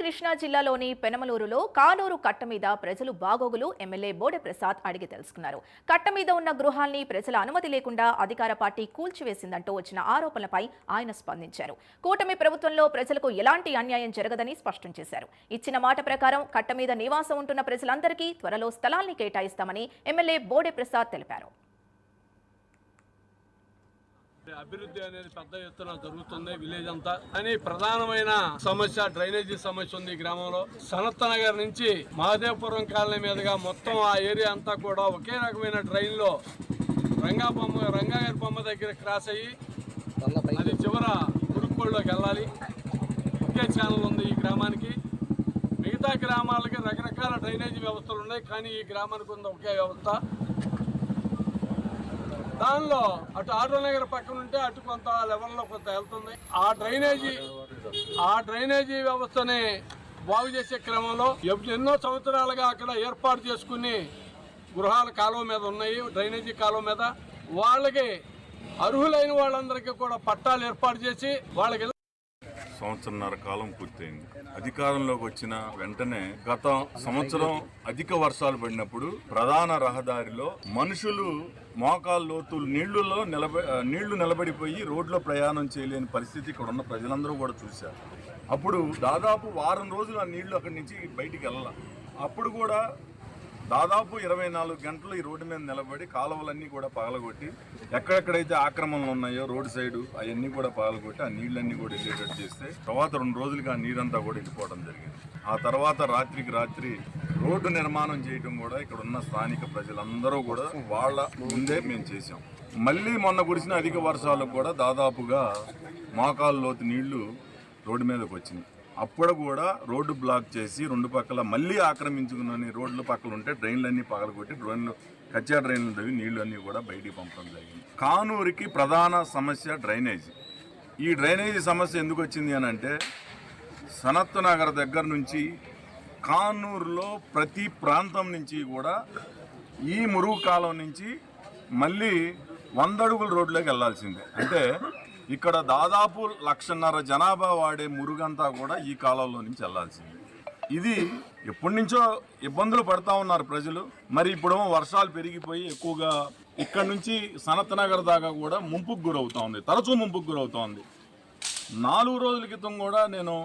కృష్ణా జిల్లాలోని పెనమలూరులో కానూరు కట్ట మీద ప్రజలు బాగోగులు ఎమ్మెల్యే బోడె ప్రసాద్ అడిగి తెలుసుకున్నారు. కట్ట మీద ఉన్న గృహాల్ని ప్రజల అనుమతి లేకుండా అధికార పార్టీ కూల్చివేసిందంటూ వచ్చిన ఆరోపణలపై ఆయన స్పందించారు. కూటమి ప్రభుత్వంలో ప్రజలకు ఎలాంటి అన్యాయం జరగదని స్పష్టం చేశారు. ఇచ్చిన మాట ప్రకారం కట్ట మీద నివాసం ఉంటున్న ప్రజలందరికీ త్వరలో స్థలాల్ని కేటాయిస్తామని ఎమ్మెల్యే బోడె ప్రసాద్ తెలిపారు. అభివృద్ధి అనేది పెద్ద ఎత్తున జరుగుతుంది విలేజ్ అంతా. కానీ ప్రధానమైన సమస్య డ్రైనేజీ సమస్య ఉంది ఈ గ్రామంలో. సనత్ నగర్ నుంచి మహాదేవపురం కాలనీ మీదుగా మొత్తం ఆ ఏరియా అంతా కూడా ఒకే రకమైన డ్రైన్లో రంగా బొమ్మ రంగా బొమ్మ దగ్గర క్రాస్ అయ్యి అది చివర ఉరుక్కోళ్ళలోకి వెళ్ళాలి. ఒకే ఛానల్ ఉంది ఈ గ్రామానికి. మిగతా గ్రామాలకి రకరకాల డ్రైనేజీ వ్యవస్థలు ఉన్నాయి. కానీ ఈ గ్రామానికి ఉంది ఒకే వ్యవస్థ. దానిలో అటు ఆటో నగర్ పక్కన ఉంటే అటు కొంత లెవెల్లో కొంత వెళ్తుంది. ఆ డ్రైనేజీ ఆ డ్రైనేజీ వ్యవస్థని బాగు చేసే క్రమంలో ఎన్నో సంవత్సరాలుగా అక్కడ ఏర్పాటు చేసుకుని గృహాల కాలువ మీద ఉన్నాయి డ్రైనేజీ కాలువ మీద. వాళ్ళకి అర్హులైన వాళ్ళందరికీ కూడా పట్టాలు ఏర్పాటు చేసి వాళ్ళకి సంవత్సరంన్నర కాలం పూర్తయింది. అధికారంలోకి వచ్చిన వెంటనే గత సంవత్సరం అధిక వర్షాలు పడినప్పుడు ప్రధాన రహదారిలో మనుషులు మోకాలు లోతు నీళ్ళులో నిలబ నీళ్ళు నిలబడిపోయి రోడ్లో ప్రయాణం చేయలేని పరిస్థితి ఇక్కడ ఉన్న ప్రజలందరూ కూడా చూశారు. అప్పుడు దాదాపు వారం రోజులు ఆ నీళ్ళు అక్కడి నుంచి బయటికి వెళ్ళాల. అప్పుడు కూడా దాదాపు ఇరవై నాలుగు గంటలు ఈ రోడ్డు మీద నిలబడి కాలువలన్నీ కూడా పగలగొట్టి ఎక్కడెక్కడైతే ఆక్రమణలు ఉన్నాయో రోడ్డు సైడు అవన్నీ కూడా పగలగొట్టి ఆ నీళ్ళన్నీ కూడా వెళ్ళేటట్టు చేస్తే తర్వాత రెండు రోజులుగా ఆ నీరంతా కూడా వెళ్ళిపోవడం జరిగింది. ఆ తర్వాత రాత్రికి రాత్రి రోడ్డు నిర్మాణం చేయడం కూడా ఇక్కడ ఉన్న స్థానిక ప్రజలందరూ కూడా వాళ్ళ ముందే మేము చేసాం మళ్ళీ మొన్న కురిసిన అధిక వర్షాలకు కూడా దాదాపుగా మోకాలు లోతు నీళ్ళు రోడ్డు మీదకి వచ్చింది. అప్పుడు కూడా రోడ్డు బ్లాక్ చేసి రెండు పక్కల మళ్ళీ ఆక్రమించుకున్న రోడ్ల పక్కల ఉంటే డ్రైన్లన్నీ పగలగొట్టి డ్రైన్లు కచ్చా డ్రైన్లు తవ్వి నీళ్ళు అన్నీ కూడా బయటికి పంపడం జరిగింది. కానూరుకి ప్రధాన సమస్య డ్రైనేజీ. ఈ డ్రైనేజీ సమస్య ఎందుకు వచ్చింది అని అంటే సనత్ నగర్ దగ్గర నుంచి కానూరులో ప్రతి ప్రాంతం నుంచి కూడా ఈ మురుగు కాలం నుంచి మళ్ళీ వంద అడుగుల రోడ్లోకి వెళ్ళాల్సిందే. అంటే ఇక్కడ దాదాపు లక్షన్నర జనాభా వాడే మురుగంతా కూడా ఈ కాలంలో నుంచి వెళ్ళాల్సింది ఇది ఎప్పటి నుంచో ఇబ్బందులు పడతా ఉన్నారు ప్రజలు. మరి ఇప్పుడు వర్షాలు పెరిగిపోయి ఎక్కువగా ఇక్కడ నుంచి సనత్ నగర్ దాకా కూడా ముంపుకు గురవుతా ఉంది. తరచూ ముంపుకు గురవుతా ఉంది. నాలుగు రోజుల క్రితం కూడా నేను